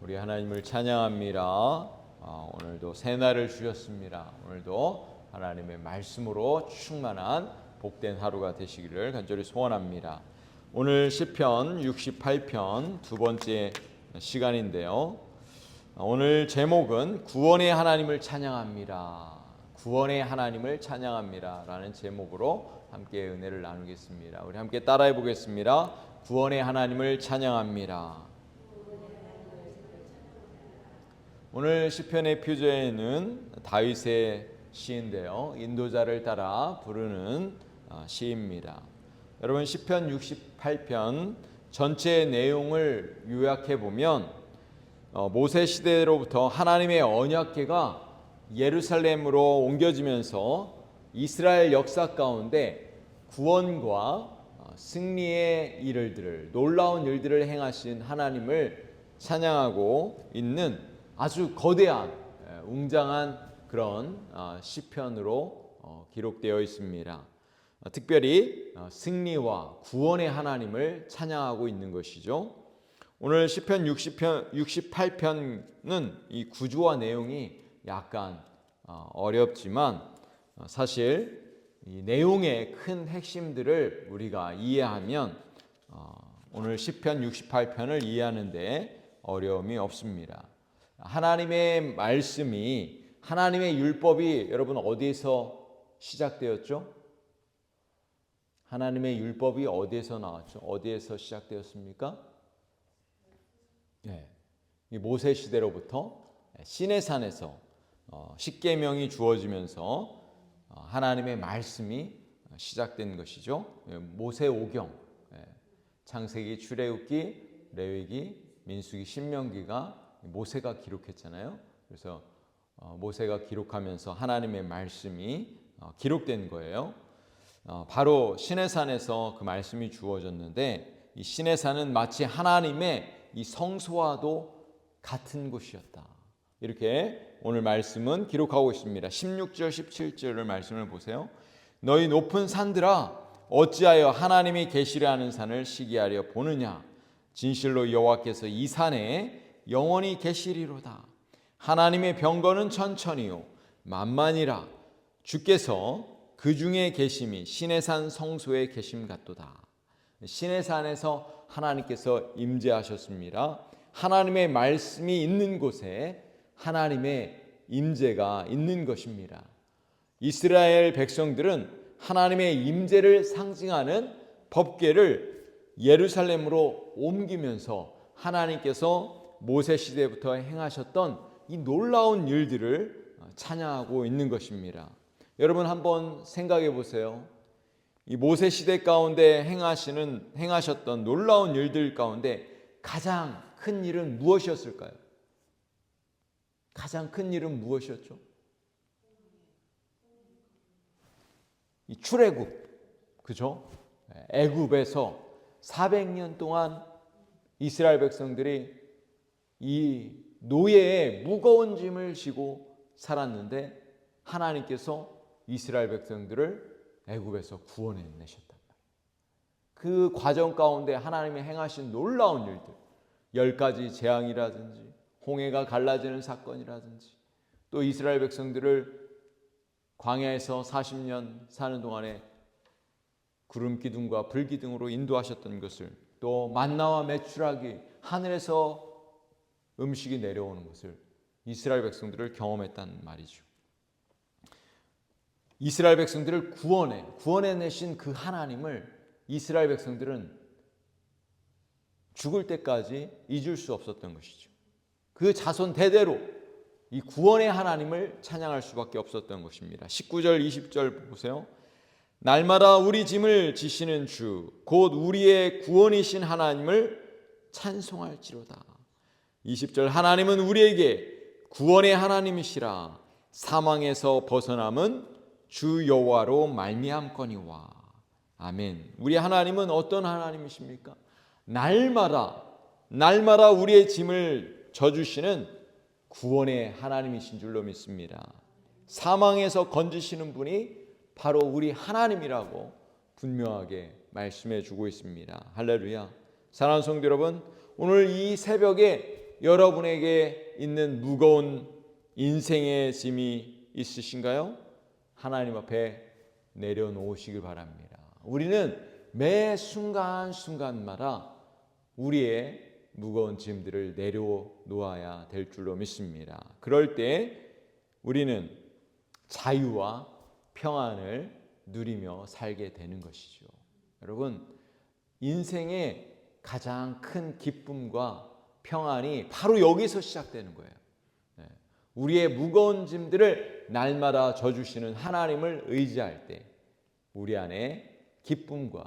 우리 하나님을 찬양합니다. 아, 오늘도 새 날을 주셨습니다. 오늘도 하나님의 말씀으로 충만한 복된 하루가 되시기를 간절히 소원합니다. 오늘 시편 68편 두 번째 시간인데요. 오늘 제목은 구원의 하나님을 찬양합니다. 구원의 하나님을 찬양합니다라는 제목으로 함께 은혜를 나누겠습니다. 우리 함께 따라해 보겠습니다. 구원의 하나님을 찬양합니다. 오늘 시편의 표제에는 다윗의 시인데요. 인도자를 따라 부르는 어, 시입니다. 여러분 시편 68편 전체 내용을 요약해 보면 어, 모세 시대로부터 하나님의 언약궤가 예루살렘으로 옮겨지면서 이스라엘 역사 가운데 구원과 어, 승리의 일들을 놀라운 일들을 행하신 하나님을 찬양하고 있는 아주 거대한 예, 웅장한 그런 어, 시편으로 어, 기록되어 있습니다. 어, 특별히 승리와 구원의 하나님을 찬양하고 있는 것이죠. 오늘 시편 60편 68편은 이 구조와 내용이 약간 어렵지만 사실 이 내용의 큰 핵심들을 우리가 이해하면 오늘 시편 68편을 이해하는데 어려움이 없습니다. 하나님의 말씀이 하나님의 율법이 여러분 어디에서 시작되었죠? 하나님의 율법이 어디에서 나왔죠? 어디에서 시작되었습니까? 네. 모세 시대로부터 시내산에서 어, 십계명이 주어지면서 어, 하나님의 말씀이 시작된 것이죠. 예, 모세 오경, 예, 창세기, 출애굽기, 레위기, 민수기, 신명기가 모세가 기록했잖아요. 그래서 어, 모세가 기록하면서 하나님의 말씀이 어, 기록된 거예요. 어, 바로 시내산에서 그 말씀이 주어졌는데 이 시내산은 마치 하나님의 이 성소와도 같은 곳이었다. 이렇게 오늘 말씀은 기록하고 있습니다. 16절 17절을 말씀을 보세요. 너희 높은 산들아 어찌하여 하나님이 계시려 하는 산을 시기하려 보느냐 진실로 여호와께서 이 산에 영원히 계시리로다. 하나님의 병거는 천천히요 만만이라 주께서 그 중에 계심이 신의 산 성소에 계심 같도다. 신의 산에서 하나님께서 임재하셨습니다. 하나님의 말씀이 있는 곳에 하나님의 임재가 있는 것입니다. 이스라엘 백성들은 하나님의 임재를 상징하는 법궤를 예루살렘으로 옮기면서 하나님께서 모세 시대부터 행하셨던 이 놀라운 일들을 찬양하고 있는 것입니다. 여러분 한번 생각해 보세요. 이 모세 시대 가운데 행하시는 행하셨던 놀라운 일들 가운데 가장 큰 일은 무엇이었을까요? 가장 큰 일은 무엇이었죠? 이 출애굽. 그죠? 애굽에서 400년 동안 이스라엘 백성들이 이 노예의 무거운 짐을 지고 살았는데 하나님께서 이스라엘 백성들을 애굽에서 구원해 내셨단 말이에요. 그 과정 가운데 하나님이 행하신 놀라운 일들, 열 가지 재앙이라든지 홍해가 갈라지는 사건이라든지 또 이스라엘 백성들을 광야에서 40년 사는 동안에 구름 기둥과 불 기둥으로 인도하셨던 것을 또 만나와 메추라기 하늘에서 음식이 내려오는 것을 이스라엘 백성들을 경험했단 말이죠. 이스라엘 백성들을 구원해 구원해 내신 그 하나님을 이스라엘 백성들은 죽을 때까지 잊을 수 없었던 것이죠. 그 자손 대대로 이 구원의 하나님을 찬양할 수밖에 없었던 것입니다. 19절 20절 보세요. 날마다 우리 짐을 지시는 주 곧 우리의 구원이신 하나님을 찬송할지로다. 20절 하나님은 우리에게 구원의 하나님이시라 사망에서 벗어남은 주 여호와로 말미암거니와 아멘. 우리 하나님은 어떤 하나님이십니까? 날마다 날마다 우리의 짐을 져주시는 구원의 하나님이신 줄로 믿습니다. 사망에서 건지시는 분이 바로 우리 하나님이라고 분명하게 말씀해 주고 있습니다. 할렐루야. 사랑하는 성도 여러분, 오늘 이 새벽에 여러분에게 있는 무거운 인생의 짐이 있으신가요? 하나님 앞에 내려놓으시길 바랍니다. 우리는 매 순간순간마다 우리의 무거운 짐들을 내려놓아야 될 줄로 믿습니다. 그럴 때 우리는 자유와 평안을 누리며 살게 되는 것이죠. 여러분, 인생의 가장 큰 기쁨과 평안이 바로 여기서 시작되는 거예요. 네. 우리의 무거운 짐들을 날마다 져주시는 하나님을 의지할 때 우리 안에 기쁨과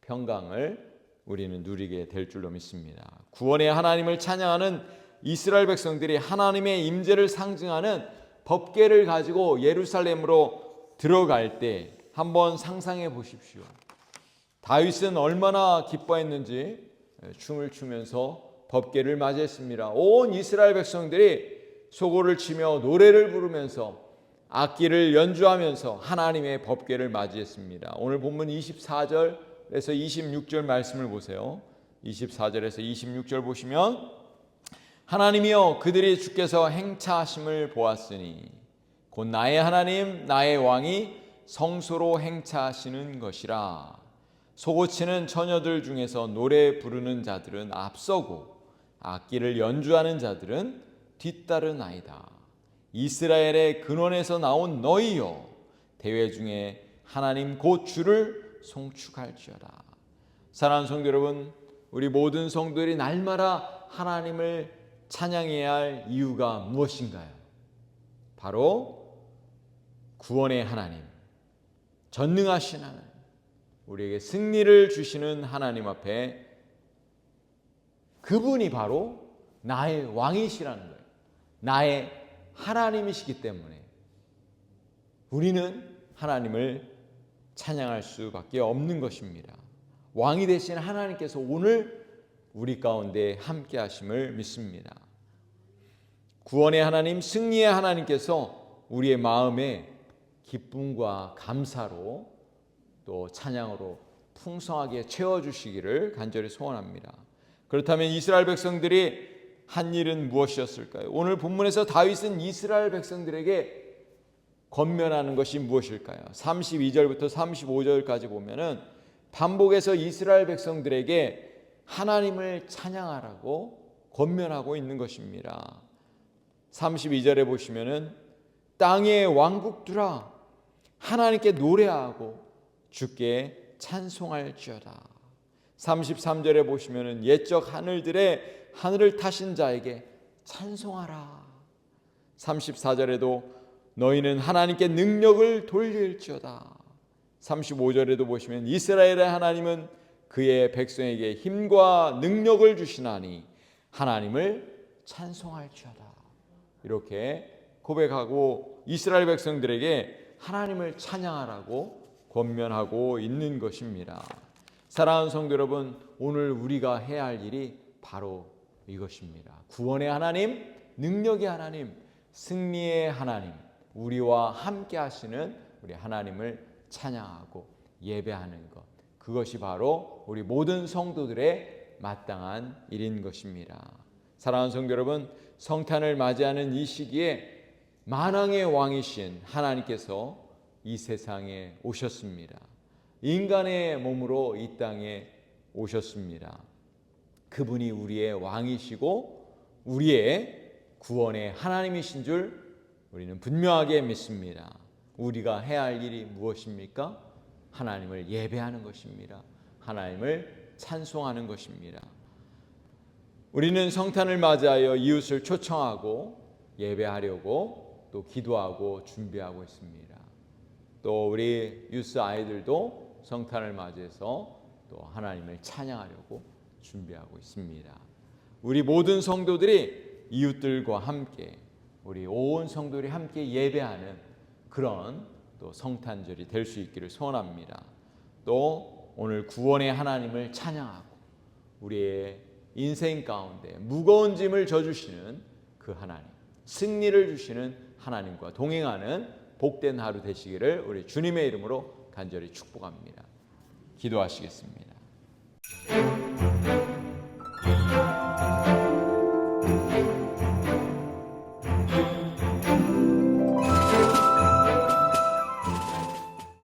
평강을 우리는 누리게 될 줄로 믿습니다. 구원의 하나님을 찬양하는 이스라엘 백성들이 하나님의 임재를 상징하는 법궤를 가지고 예루살렘으로 들어갈 때 한번 상상해 보십시오. 다윗은 얼마나 기뻐했는지 춤을 추면서 법궤를 맞이했습니다. 온 이스라엘 백성들이 소고를 치며 노래를 부르면서 악기를 연주하면서 하나님의 법궤를 맞이했습니다. 오늘 본문 24절에서 26절 말씀을 보세요. 24절에서 26절 보시면 하나님이여 그들이 주께서 행차하심을 보았으니 곧 나의 하나님 나의 왕이 성소로 행차하시는 것이라 소고치는 처녀들 중에서 노래 부르는 자들은 앞서고 악기를 연주하는 자들은 뒤따르나이다. 이스라엘의 근원에서 나온 너희여 대회 중에 하나님 곧 주를 송축할지어다. 사랑하는 성도 여러분, 우리 모든 성도들이 날마다 하나님을 찬양해야 할 이유가 무엇인가요? 바로 구원의 하나님, 전능하신 하나님, 우리에게 승리를 주시는 하나님 앞에 그분이 바로 나의 왕이시라는 거예요. 나의 하나님이시기 때문에 우리는 하나님을 찬양할 수밖에 없는 것입니다. 왕이 되신 하나님께서 오늘 우리 가운데 함께 하심을 믿습니다. 구원의 하나님, 승리의 하나님께서 우리의 마음에 기쁨과 감사로 또 찬양으로 풍성하게 채워주시기를 간절히 소원합니다. 그렇다면 이스라엘 백성들이 한 일은 무엇이었을까요? 오늘 본문에서 다윗은 이스라엘 백성들에게 건면하는 것이 무엇일까요? 32절부터 35절까지 보면은 반복해서 이스라엘 백성들에게 하나님을 찬양하라고 건면하고 있는 것입니다. 32절에 보시면은 땅의 왕국들아 하나님께 노래하고 주께 찬송할지어다. 33절에 보시면은 옛적 하늘들의 하늘을 타신 자에게 찬송하라. 34절에도 너희는 하나님께 능력을 돌릴지어다. 35절에도 보시면 이스라엘의 하나님은 그의 백성에게 힘과 능력을 주시나니 하나님을 찬송할지어다. 이렇게 고백하고 이스라엘 백성들에게 하나님을 찬양하라고 권면하고 있는 것입니다. 사랑하는 성도 여러분, 오늘 우리가 해야 할 일이 바로 이것입니다. 구원의 하나님, 능력의 하나님, 승리의 하나님, 우리와 함께 하시는 우리 하나님을 찬양하고 예배하는 것. 그것이 바로 우리 모든 성도들의 마땅한 일인 것입니다. 사랑하는 성도 여러분, 성탄을 맞이하는 이 시기에 만왕의 왕이신 하나님께서 이 세상에 오셨습니다. 인간의 몸으로 이 땅에 오셨습니다. 그분이 우리의 왕이시고 우리의 구원의 하나님이신 줄 우리는 분명하게 믿습니다. 우리가 해야 할 일이 무엇입니까? 하나님을 예배하는 것입니다. 하나님을 찬송하는 것입니다. 우리는 성탄을 맞이하여 이웃을 초청하고 예배하려고 또 기도하고 준비하고 있습니다. 또 우리 유스 아이들도 성탄을 맞이해서 또 하나님을 찬양하려고 준비하고 있습니다. 우리 모든 성도들이 이웃들과 함께 우리 온 성도들이 함께 예배하는 그런 또 성탄절이 될 수 있기를 소원합니다. 또 오늘 구원의 하나님을 찬양하고 우리의 인생 가운데 무거운 짐을 져주시는 그 하나님, 승리를 주시는 하나님과 동행하는 복된 하루 되시기를 우리 주님의 이름으로 간절히 축복합니다. 기도하시겠습니다. 네.